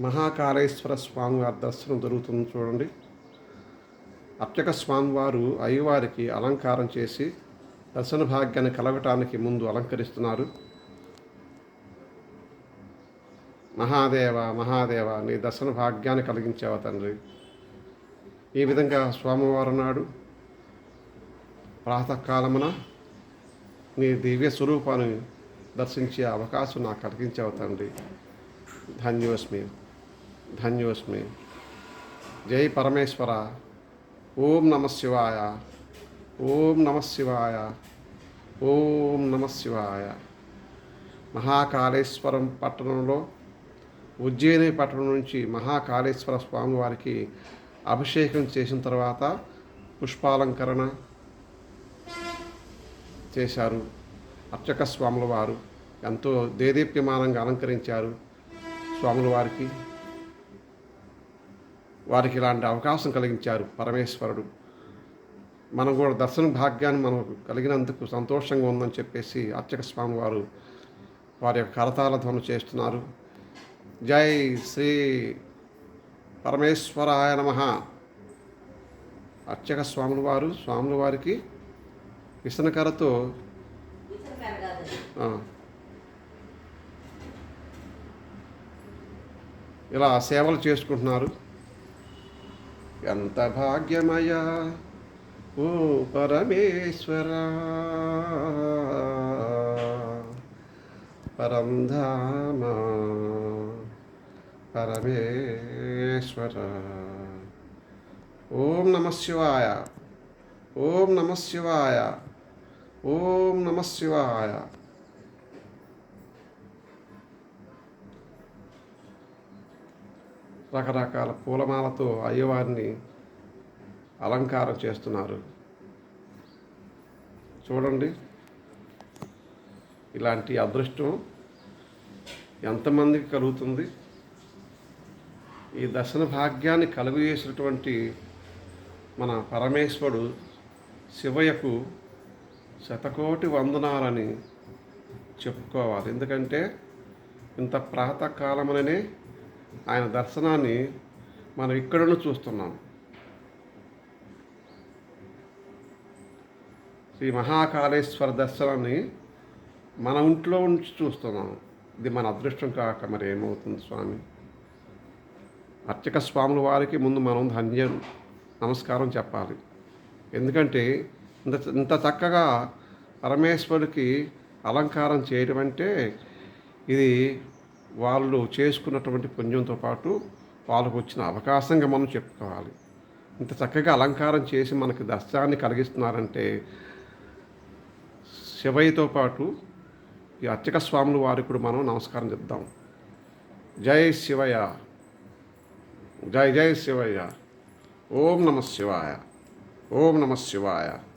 మహాకాళేశ్వర స్వామివారి దర్శనం జరుగుతుంది చూడండి. అర్చక స్వామివారు అయ్యవారికి అలంకారం చేసి దర్శన భాగ్యాన్ని కలగటానికి ముందు అలంకరిస్తున్నారు. మహాదేవ మహాదేవ నీ దర్శన భాగ్యాన్ని కలిగించావ తండ్రి. ఈ విధంగా స్వామివారు నాడు ప్రాతకాలమున నీ దివ్య స్వరూపాన్ని దర్శించే అవకాశం నాకు కలిగించావు తండ్రి. ధన్యోస్మి ధన్యోస్మి. జై పరమేశ్వర. ఓం నమ శివాయ. ఓం నమ శివాయ. ఓం నమ శివాయ. మహాకాళేశ్వరం పట్టణంలో ఉజ్జయిని పట్టణం నుంచి మహాకాళేశ్వర స్వామివారికి అభిషేకం చేసిన తర్వాత పుష్పాలంకరణ చేశారు. అర్చక స్వాముల వారు ఎంతో దేదీప్యమానంగా అలంకరించారు స్వాముల వారికి. వారికి ఇలాంటి అవకాశం కలిగించారు పరమేశ్వరుడు. మనం కూడా దర్శన భాగ్యాన్ని మనకు కలిగినందుకు సంతోషంగా ఉందని చెప్పేసి అర్చక స్వామి వారు వారి యొక్క కరతాల ధ్వను చేస్తున్నారు. జై శ్రీ పరమేశ్వరాయ నమ. అర్చక స్వాముల వారు స్వాముల వారికి విసనకరతో ఇలా సేవలు చేసుకుంటున్నారు. ఎంత భాగ్యమయ. ఓ పరమేశ్వర. పరం ధామ. పరమేశ్వర. ఓం నమ శివాయ. ఓం నమ శివాయ. ఓం నమ శివాయ. రకరకాల పూలమాలతో అయ్యవారిని అలంకారం చేస్తున్నారు. చూడండి. ఇలాంటి అదృష్టం ఎంతమందికి కలుగుతుంది? ఈ దర్శన భాగ్యాన్ని కలుగజేసినటువంటి మన పరమేశ్వరుడు శివయ్యకు శతకోటి వందనాలని చెప్పుకోవాలి. ఎందుకంటే ఇంత ప్రాతకాలముననే ఆయన దర్శనాన్ని మనం ఇక్కడను చూస్తున్నాం. శ్రీ మహాకాళేశ్వర దర్శనాన్ని మన ఇంట్లో ఉంచి చూస్తున్నాం. ఇది మన అదృష్టం కాక మరి ఏమవుతుంది స్వామి? అర్చక స్వాముల వారికి ముందు మనం ధన్యం నమస్కారం చెప్పాలి. ఎందుకంటే ఇంత ఇంత చక్కగా పరమేశ్వరుడికి అలంకారం చేయడం అంటే ఇది వాళ్ళు చేసుకున్నటువంటి పుణ్యంతో పాటు వాళ్ళకు వచ్చిన అవకాశంగా మనం చెప్పుకోవాలి. ఇంత చక్కగా అలంకారం చేసి మనకి దర్శనాన్ని కలిగిస్తున్నారంటే శివయ్యతో పాటు ఈ అర్చక స్వాముల వారికి కూడా మనం నమస్కారం చెప్దాం జై శివయ్య. జై జై శివయ్య. ఓం నమ శివాయ. ఓం నమ శివాయ.